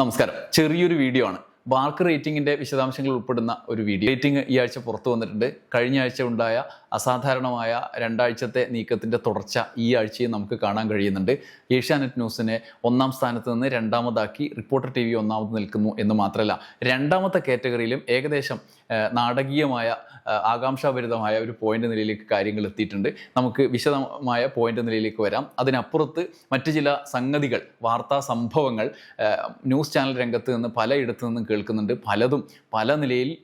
നമസ്കാരം. ചെറിയൊരു വീഡിയോ ആണ്. ബാർക്ക് റേറ്റിംഗിന്റെ വിശദാംശങ്ങൾ ഉൾപ്പെടുന്ന ഒരു വീഡിയോ. റേറ്റിംഗ് ഈ ആഴ്ച പുറത്തു വന്നിട്ടുണ്ട്. കഴിഞ്ഞ ആഴ്ച ഉണ്ടായ അസാധാരണമായ രണ്ടാഴ്ചത്തെ നീക്കത്തിന്റെ തുടർച്ച ഈ ആഴ്ചയും നമുക്ക് കാണാൻ കഴിയുന്നുണ്ട്. ഏഷ്യാനെറ്റ് ന്യൂസിനെ ഒന്നാം സ്ഥാനത്ത് നിന്ന് രണ്ടാമതാക്കി റിപ്പോർട്ടർ ടി വി ഒന്നാമത് നിൽക്കുന്നു എന്ന് മാത്രമല്ല രണ്ടാമത്തെ കാറ്റഗറിയിലും ഏകദേശം നാടകീയമായ ആകാംക്ഷാഭരിതമായ ഒരു പോയിന്റ് നിലയിലേക്ക് കാര്യങ്ങൾ എത്തിയിട്ടുണ്ട്. നമുക്ക് വിശദമായ പോയിന്റ് നിലയിലേക്ക് വരാം. അതിനപ്പുറത്ത് മറ്റു ചില സംഗതികൾ വാർത്താ സംഭവങ്ങൾ ന്യൂസ് ചാനൽ രംഗത്ത് നിന്ന് പലയിടത്തു നിന്നും കേൾക്കുന്നുണ്ട്. പലതും പല നിലയിൽ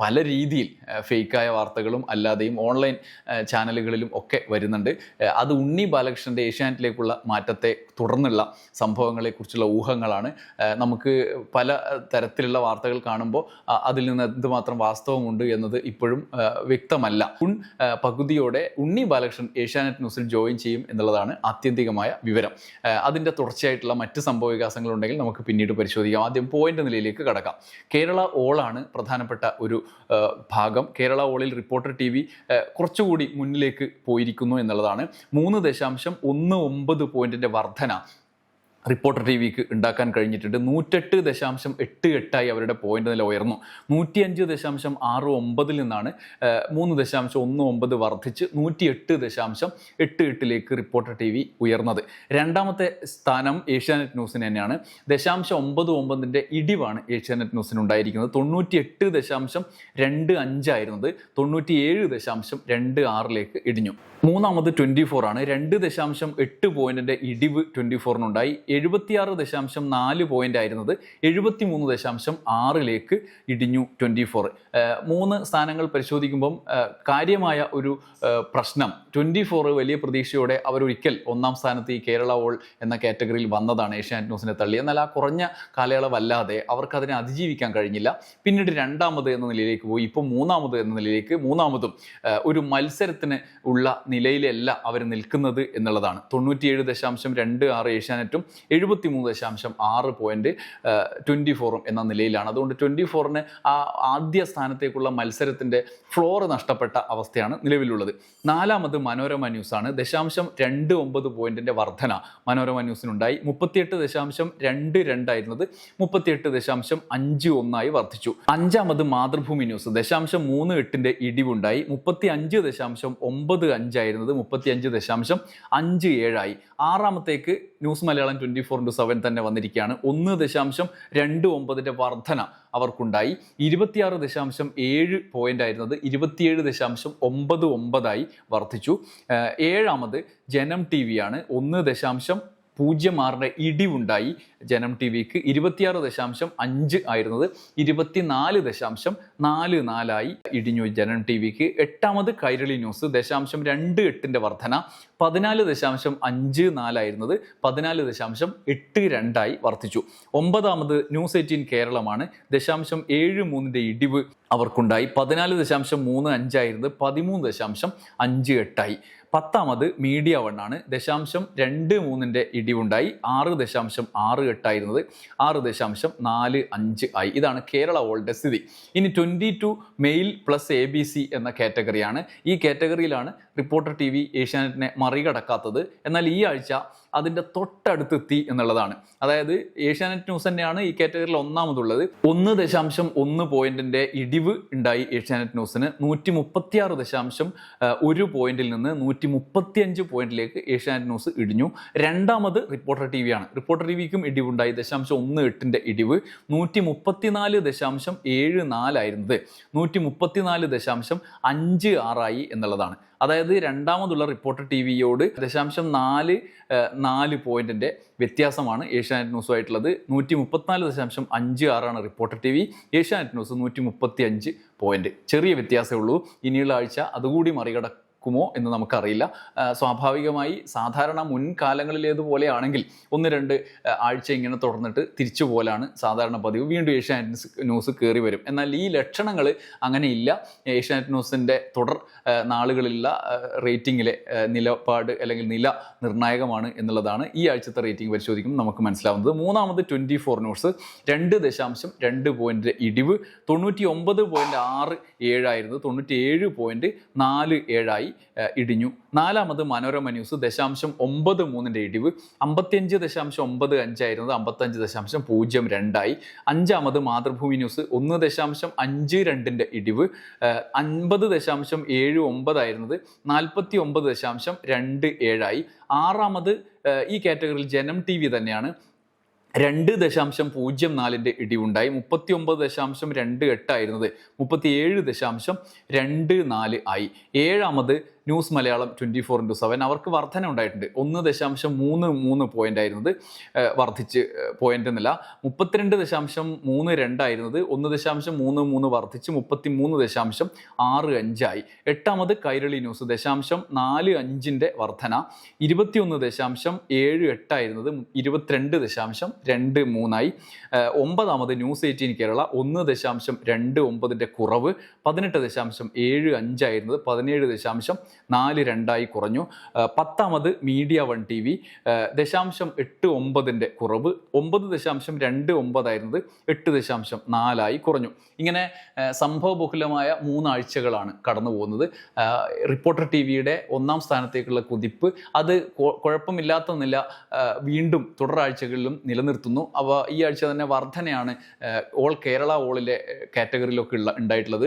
പല രീതിയിൽ ഫേക്കായ വാർത്തകളും അല്ലാതെയും ഓൺലൈൻ ചാനലുകളിലും ഒക്കെ വരുന്നുണ്ട്. അത് ഉണ്ണി ബാലകൃഷ്ണന്റെ ഏഷ്യാനെറ്റിലേക്കുള്ള മാറ്റത്തെ തുടർന്നുള്ള സംഭവങ്ങളെക്കുറിച്ചുള്ള ഊഹങ്ങളാണ്. നമുക്ക് പല തരത്തിലുള്ള വാർത്തകൾ കാണുമ്പോൾ അതിൽ നിന്ന് എന്തുമാത്രം വാസ്തവമുണ്ട് എന്നത് ഇപ്പോഴും ആ, വ്യക്തമല്ല. ഉൺ പകുതിയോടെ ഉണ്ണി ബാലകൃഷ്ണൻ ഏഷ്യാനെറ്റ് ന്യൂസിൽ ജോയിൻ ചെയ്യും എന്നുള്ളതാണ് ആത്യന്തികമായ വിവരം. അതിന്റെ തുടർച്ചയായിട്ടുള്ള മറ്റ് സംഭവ വികാസങ്ങളുണ്ടെങ്കിൽ നമുക്ക് പിന്നീട് പരിശോധിക്കാം. ആദ്യം പോയിന്റ് നിലയിലേക്ക് കടക്കാം. കേരള ഓളാണ് പ്രധാനപ്പെട്ട ഒരു ഭാഗം. കേരള ഓളിൽ റിപ്പോർട്ടർ ടി വി കുറച്ചുകൂടി മുന്നിലേക്ക് പോയിരിക്കുന്നു എന്നുള്ളതാണ്. മൂന്ന് ദശാംശം ഒന്ന് ഒമ്പത് പോയിന്റിന്റെ വർധന റിപ്പോർട്ടർ ടി വിക്ക് ഉണ്ടാക്കാൻ കഴിഞ്ഞിട്ടുണ്ട്. നൂറ്റെട്ട് ദശാംശം എട്ട് എട്ടായി അവരുടെ പോയിന്റ് നില ഉയർന്നു. നൂറ്റിയഞ്ച് ദശാംശം ആറ് ഒമ്പതിൽ നിന്നാണ് മൂന്ന് ദശാംശം ഒന്ന് ഒമ്പത് വർദ്ധിച്ച് നൂറ്റി എട്ട് ദശാംശം എട്ട് എട്ടിലേക്ക് റിപ്പോർട്ടർ ടി വി ഉയർന്നത്. രണ്ടാമത്തെ സ്ഥാനം ഏഷ്യാനെറ്റ് ന്യൂസിന് തന്നെയാണ്. ദശാംശം ഒമ്പത് ഒമ്പതിന്റെ ഇടിവാണ് ഏഷ്യാനെറ്റ് ന്യൂസിന് ഉണ്ടായിരിക്കുന്നത്. തൊണ്ണൂറ്റി എട്ട് ദശാംശം രണ്ട് അഞ്ചായിരുന്നത് തൊണ്ണൂറ്റിയേഴ് ദശാംശം രണ്ട് ആറിലേക്ക് ഇടിഞ്ഞു. മൂന്നാമത് ട്വന്റി ഫോർ ആണ്. രണ്ട് ദശാംശം എട്ട് പോയിന്റിന്റെ ഇടിവ് ട്വന്റി ഫോറിനുണ്ടായി. എഴുപത്തിയാറ് ദശാംശം നാല് പോയിന്റ് ആയിരുന്നത് എഴുപത്തി മൂന്ന് ദശാംശം ആറിലേക്ക് ഇടിഞ്ഞു ട്വന്റി ഫോർ മൂന്ന് സ്ഥാനങ്ങൾ പരിശോധിക്കുമ്പം കാര്യമായ ഒരു പ്രശ്നം. ട്വന്റി ഫോർ വലിയ പ്രതീക്ഷയോടെ അവരൊരിക്കൽ ഒന്നാം സ്ഥാനത്ത് ഈ കേരള ഓൾ എന്ന കാറ്റഗറിയിൽ വന്നതാണ് ഏഷ്യാനെറ്റ് ന്യൂസിനെ തള്ളി. എന്നാൽ ആ കുറഞ്ഞ കാലയളവല്ലാതെ അവർക്കതിനെ അതിജീവിക്കാൻ കഴിഞ്ഞില്ല. പിന്നീട് രണ്ടാമത് എന്ന നിലയിലേക്ക് പോയി. ഇപ്പോൾ മൂന്നാമത് എന്ന നിലയിലേക്ക് മൂന്നാമതും ഒരു മത്സരത്തിന് ഉള്ള നിലയിലല്ല അവർ നിൽക്കുന്നത് എന്നുള്ളതാണ്. തൊണ്ണൂറ്റിയേഴ് ദശാംശം രണ്ട് ആറ് ഏഷ്യാനെറ്റും എഴുപത്തി മൂന്ന് ദശാംശം ആറ് പോയിന്റ് ട്വന്റി ഫോറും എന്ന നിലയിലാണ്. അതുകൊണ്ട് ട്വന്റി ഫോറിന് ആ ആദ്യ സ്ഥാനത്തേക്കുള്ള മത്സരത്തിന്റെ ഫ്ലോർ നഷ്ടപ്പെട്ട അവസ്ഥയാണ് നിലവിലുള്ളത്. നാലാമത് മനോരമ ന്യൂസാണ്. ദശാംശം രണ്ട് ഒമ്പത് പോയിന്റിന്റെ വർധന മനോരമ ന്യൂസിനുണ്ടായി. മുപ്പത്തിയെട്ട് ദശാംശം രണ്ട് രണ്ടായിരുന്നത് മുപ്പത്തിയെട്ട് ദശാംശം അഞ്ച് ഒന്നായി വർദ്ധിച്ചു. അഞ്ചാമത് മാതൃഭൂമി ന്യൂസ്. ദശാംശം മൂന്ന് എട്ടിന്റെ ഇടിവുണ്ടായി. മുപ്പത്തി അഞ്ച് ദശാംശം ഒമ്പത് അഞ്ചായിരുന്നത് മുപ്പത്തി അഞ്ച് ദശാംശം അഞ്ച് ഏഴായി ആറാമത്തേക്ക് news Malayalam twenty four into seven തന്നെ വന്നിരിക്കുകയാണ്. ഒന്ന് ദശാംശം രണ്ട് ഒമ്പതിന്റെ വർധന അവർക്കുണ്ടായി. ഇരുപത്തിയാറ് ദശാംശം ഏഴ് പോയിന്റ് ആയിരുന്നത് ഇരുപത്തിയേഴ് ദശാംശം ഒമ്പത് ഒമ്പതായി വർദ്ധിച്ചു. ഏഴാമത് ജനം ടി വിയാണ് ഒന്ന് ദശാംശം പൂജ്യം ആറിന്റെ ഇടിവുണ്ടായി. ജനം ടി വിക്ക് ഇരുപത്തിയാറ് ദശാംശം അഞ്ച് ആയിരുന്നത് ഇരുപത്തിനാല് ദശാംശം നാല് നാലായി ഇടിഞ്ഞു. ജനം ടി വിക്ക് എട്ടാമത് കൈരളി ന്യൂസ് ദശാംശം രണ്ട് എട്ടിന്റെ വർധന പതിനാല് ദശാംശം അഞ്ച് നാലായിരുന്നത് പതിനാല് ദശാംശം എട്ട് രണ്ടായി വർദ്ധിച്ചു. ഒമ്പതാമത് ന്യൂസ് എയ്റ്റീൻ കേരളമാണ് ദശാംശം ഏഴ് മൂന്നിന്റെ ഇടിവ് അവർക്കുണ്ടായി. പതിനാല് ദശാംശം മൂന്ന് അഞ്ചായിരുന്നത് പതിമൂന്ന് ദശാംശം അഞ്ച് എട്ടായി. പത്താമത് മീഡിയ ആണ്. ദശാംശം രണ്ട് മൂന്നിന്റെ ഇടിവുണ്ടായി. ആറ് ദശാംശം ആറ് എട്ടായിരുന്നത്. ആറ് ദശാംശം നാല് അഞ്ച് ആയി. ഇതാണ് കേരള ഓൾഡ് സ്ഥിതി. ഇനി twenty two male plus A B C എന്ന കാറ്റഗറിയാണ്. ഈ കാറ്റഗറിയിലാണ് റിപ്പോർട്ടർ ടി വി ഏഷ്യാനെറ്റിനെ മറികടക്കാത്തത്. എന്നാൽ ഈ ആഴ്ച അതിന്റെ തൊട്ടടുത്തെത്തി എന്നുള്ളതാണ്. അതായത് ഏഷ്യാനെറ്റ് ന്യൂസ് തന്നെയാണ് ഈ കാറ്റഗറിയിൽ ഒന്നാമതുള്ളത്. ഒന്ന് ദശാംശം ഒന്ന് പോയിന്റിന്റെ ഇടിവ് ഉണ്ടായി ഏഷ്യാനെറ്റ് ന്യൂസിന്. നൂറ്റി മുപ്പത്തിയാറ് ദശാംശം ഒരു പോയിന്റിൽ നിന്ന് നൂറ്റി മുപ്പത്തിയഞ്ച് പോയിന്റിലേക്ക് ഏഷ്യാനെറ്റ് ന്യൂസ് ഇടിഞ്ഞു. രണ്ടാമത് റിപ്പോർട്ടർ ടി വിയാണ് റിപ്പോർട്ടർ ടി വിക്കും ഇടിവുണ്ടായി. ദശാംശം ഒന്ന് എട്ടിന്റെ ഇടിവ് നൂറ്റി മുപ്പത്തിനാല് ദശാംശം ഏഴ് നാലായിരുന്നത് നൂറ്റി മുപ്പത്തിനാല് ദശാംശം അഞ്ച് ആറായി എന്നുള്ളതാണ്. അതായത് രണ്ടാമതുള്ള റിപ്പോർട്ടർ ടി വിയോട് ദശാംശം നാല് നാല് പോയിന്റിന്റെ വ്യത്യാസമാണ് ഏഷ്യാനെറ്റ് ന്യൂസുമായിട്ടുള്ളത്. നൂറ്റി മുപ്പത്തിനാല് ദശാംശം അഞ്ച് ആറാണ് reporter T V. Asianet news നൂറ്റി മുപ്പത്തി അഞ്ച് പോയിന്റ്. ചെറിയ വ്യത്യാസമേ ഉള്ളൂ. ഇനിയുള്ള ആഴ്ച അതുകൂടി മറികടക്കുമോ എന്ന് നമുക്കറിയില്ല. സ്വാഭാവികമായി സാധാരണ മുൻകാലങ്ങളിലേതുപോലെയാണെങ്കിൽ ഒന്ന് രണ്ട് ആഴ്ച ഇങ്ങനെ തുടർന്നിട്ട് തിരിച്ചു പോലാണ് സാധാരണ പതിവ്. വീണ്ടും ഏഷ്യാനെറ്റ് ന്യൂസ് കയറി വരും. എന്നാൽ ഈ ലക്ഷണങ്ങൾ അങ്ങനെയില്ല. ഏഷ്യാനെറ്റ് ന്യൂസിന്റെ തുടർ നാളുകളിലുള്ള റേറ്റിങ്ങിലെ നിലപാട് അല്ലെങ്കിൽ നില നിർണായകമാണ് എന്നുള്ളതാണ് ഈ ആഴ്ചത്തെ റേറ്റിംഗ് പരിശോധിക്കുമ്പോൾ നമുക്ക് മനസ്സിലാവുന്നത്. മൂന്നാമത് ട്വന്റി ഫോർ ന്യൂസ്. രണ്ട് ദശാംശം രണ്ട് പോയിന്റ് ഇടിവ്. തൊണ്ണൂറ്റി ഒമ്പത് പോയിന്റ് ആറ് ഏഴായിരുന്നു. തൊണ്ണൂറ്റി ഏഴ് പോയിന്റ് നാല് ഏഴായി. ഇടിഞ്ഞു. നാലാമത് മനോരമ ന്യൂസ് ദശാംശം ഒമ്പത് മൂന്നിന്റെ ഇടിവ്. അമ്പത്തിയഞ്ച് ദശാംശം ഒമ്പത് അഞ്ചായിരുന്നത് അമ്പത്തഞ്ച് ദശാംശം പൂജ്യം രണ്ടായി. അഞ്ചാമത് മാതൃഭൂമി ന്യൂസ് ഒന്ന് ദശാംശം അഞ്ച് രണ്ടിന്റെ ഇടിവ്. അൻപത് ദശാംശം ഏഴ് ഒമ്പതായിരുന്നത്. നാൽപ്പത്തി ഒമ്പത് ദശാംശം രണ്ട് ഏഴായി. ആറാമത് ഈ കാറ്റഗറിയിൽ ജനം ടി വി തന്നെയാണ്. രണ്ട് ദശാംശം പൂജ്യം നാലിന്റെ ഇടിവുണ്ടായി. മുപ്പത്തി ഒമ്പത് ദശാംശം രണ്ട് എട്ടായിരുന്നത്. മുപ്പത്തി ഏഴ് ദശാംശം രണ്ട് നാല് ആയി. ഏഴാമത് news Malayalam twenty four into seven അവർക്ക് വർധന ഉണ്ടായിട്ടുണ്ട്. ഒന്ന് ദശാംശം മൂന്ന് മൂന്ന് പോയിന്റ് ആയിരുന്നത് വർദ്ധിച്ച് പോയിന്റ് എന്നില്ല. മുപ്പത്തിരണ്ട് ദശാംശം മൂന്ന് രണ്ടായിരുന്നത് ഒന്ന് ദശാംശം മൂന്ന് മൂന്ന് വർദ്ധിച്ച് മുപ്പത്തി മൂന്ന് ദശാംശം ആറ് അഞ്ചായി എട്ടാമത് കൈരളി ന്യൂസ് ദശാംശം നാല് അഞ്ചിന്റെ വർധന. ഇരുപത്തിയൊന്ന് ദശാംശം ഏഴ് എട്ടായിരുന്നത് ഇരുപത്തിരണ്ട് ദശാംശം രണ്ട് മൂന്നായി ഒമ്പതാമത് ന്യൂസ് എയ്റ്റീൻ കേരള ഒന്ന് ദശാംശം രണ്ട് ഒമ്പതിന്റെ കുറവ്. പതിനെട്ട് ദശാംശം ഏഴ് അഞ്ചായിരുന്നത് പതിനേഴ് ദശാംശം നാല് രണ്ടായി കുറഞ്ഞു. പത്താമത് മീഡിയ വൺ ടി വി. ദശാംശം എട്ട് ഒമ്പതിന്റെ കുറവ്. ഒമ്പത് ദശാംശം രണ്ട് ഒമ്പതായിരുന്നത് എട്ട് ദശാംശം നാലായി കുറഞ്ഞു. ഇങ്ങനെ സംഭവബഹുലമായ മൂന്നാഴ്ചകളാണ് കടന്നു പോകുന്നത്. റിപ്പോർട്ടർ ടി വിയുടെ ഒന്നാം സ്ഥാനത്തേക്കുള്ള കുതിപ്പ്. അത് കുഴപ്പമില്ലാത്ത നില വീണ്ടും തുടരാഴ്ചകളിലും നിലനിർത്തുന്നു. അവ ഈ ആഴ്ച തന്നെ വർധനയാണ് ഓൾ കേരള ഓളിലെ കാറ്റഗറിയിലൊക്കെ ഉള്ള ഉണ്ടായിട്ടുള്ളത്.